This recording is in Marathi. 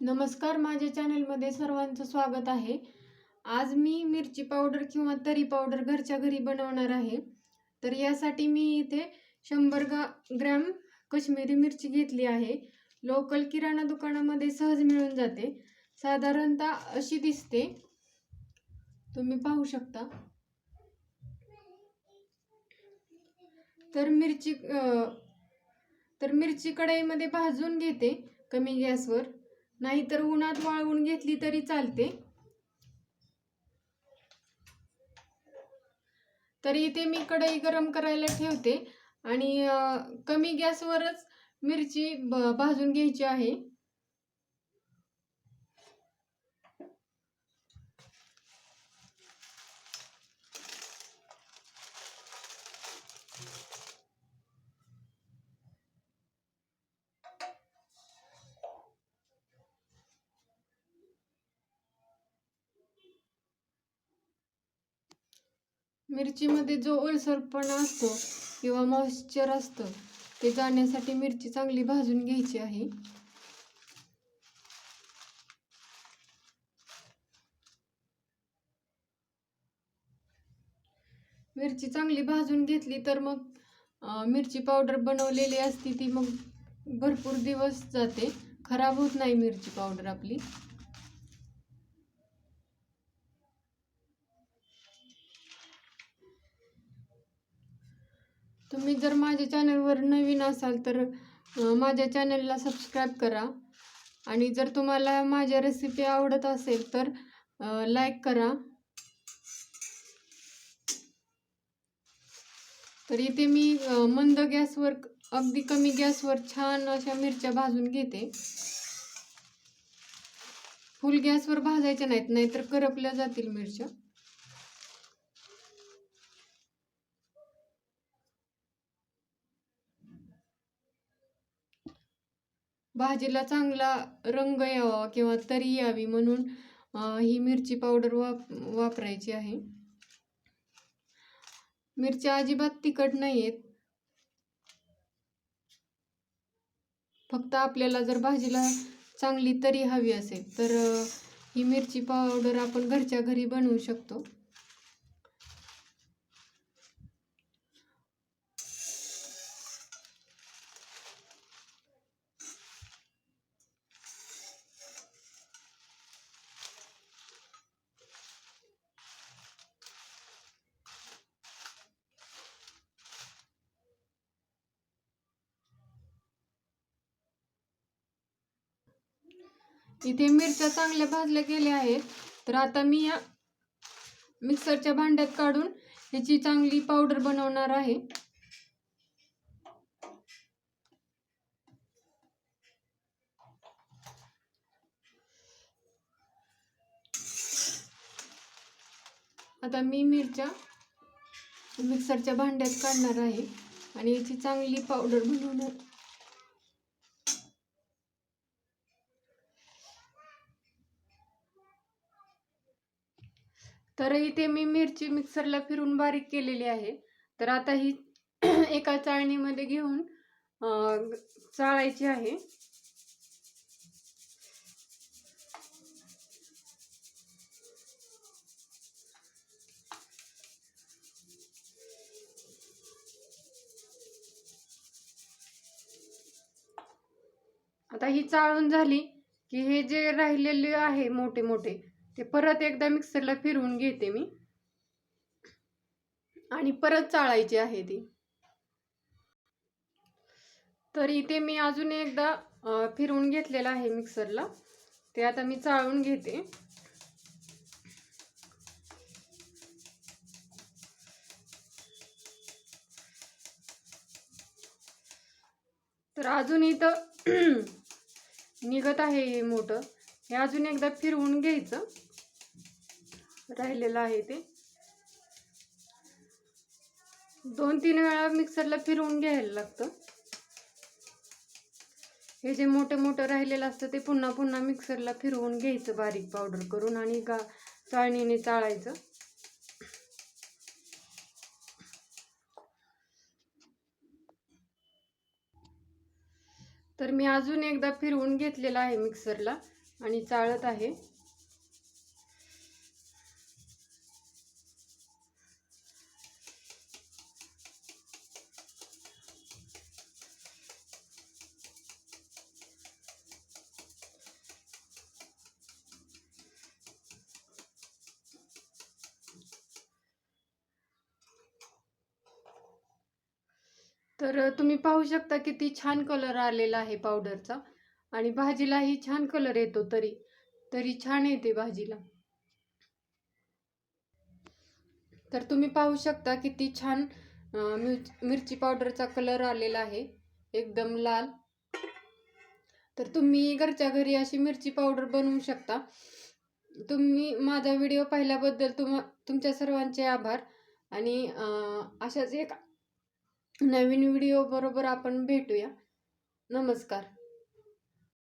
नमस्कार माझ्या चॅनलमध्ये सर्वांचं स्वागत आहे. आज मी मिरची पावडर किंवा तरी पावडर घरच्या घरी बनवणार आहे. तर यासाठी मी इथे शंभर गा ग्रॅम कश्मीरी मिरची घेतली आहे. लोकल किराणा दुकानामध्ये सहज मिळून जाते. साधारणतः अशी दिसते. तुम्ही पाहू शकता. तर मिरची तर मिरची कढईमध्ये भाजून घेते कमी गॅसवर. नाहीतर उन्हात वाळवून घेतली तरी चालते. तर इथे मी कढई गरम करायला ठेवते आणि कमी गॅसवरच मिरची भाजून घ्यायची आहे. मिरचीमध्ये जो ओलसरपणा असतो किंवा मॉइश्चर असतं ते जाण्यासाठी मिरची चांगली भाजून घ्यायची आहे. मिरची चांगली भाजून घेतली तर मग मिरची पावडर बनवलेली असती ती मग भरपूर दिवस जाते. खराब होत नाही मिरची पावडर आपली. तुम्ही जर माझ्या चॅनलवर नवीन असाल तर माझ्या चॅनलला सबस्क्राईब करा. आणि जर तुम्हाला माझ्या रेसिपी आवडत असेल तर लाईक करा. तर इथे मी मंद गॅसवर अगदी कमी गॅसवर छान अशा मिरच्या भाजून घेते. फुल गॅसवर भाजायच्या नाहीत नाहीतर करपल्या जातील मिरच्या. भाजीला चांगला रंग यावा किंवा तरी यावी म्हणून ही मिरची पावडर वाप वापरायची आहे. मिरच्या अजिबात तिखट नाही आहेत फक्त आपल्याला जर भाजीला चांगली तरी हवी असेल तर ही मिरची पावडर आपण घरच्या घरी बनवू शकतो. इथे मिरच्या चांगल्या भाजल्या गेल्या आहेत तर आता मी या मिक्सरच्या भांड्यात काढून ह्याची चांगली पावडर बनवणार आहे. आता मी मिरच्या मिक्सरच्या भांड्यात काढणार आहे आणि याची चांगली पावडर बनवणार तर इथे मी मिरची मिक्सरला फिरून बारीक केलेली आहे. तर आता ही एका चाळणीमध्ये घेऊन चाळायची आहे. आता ही चाळून झाली की हे जे राहिलेले आहे मोठे मोठे ते परत एकदा मिक्सरला फिरवून घेते मी. आणि परत चाळायची आहे ती. तर इथे मी अजून एकदा फिरवून घेतलेलं आहे मिक्सरला. ते आता मी चाळून घेते. तर अजून इथं निघत आहे हे मोठं. हे अजून एकदा फिरवून घ्यायचं. राहिलेलं आहे ते. दोन तीन वेळा मिक्सरला फिरवून घ्यायला लागतं. हे जे मोठं मोठं राहिलेलं असतं ते पुन्हा पुन्हा मिक्सरला फिरवून घ्यायचं बारीक पावडर करून आणि गा चाळणीने चाळायचं. तर मी अजून एकदा फिरवून घेतलेला आहे मिक्सरला आणि चाळत आहे. तर तुम्ही पाहू शकता किती छान कलर आलेला आहे पावडरचा आणि भाजीलाही छान कलर येतो तरी तरी छान येते भाजीला. तर तुम्ही पाहू शकता किती छान मिरची पावडरचा कलर आलेला आहे एकदम लाल. तर तुम्ही घरच्या घरी अशी मिरची पावडर बनवू शकता. तुम्ही माझा व्हिडिओ पाहिल्याबद्दल तुम तुमच्या सर्वांचे आभार आणि अशाच एक नवीन व्हिडिओ बरोबर आपण भेटूया. नमस्कार.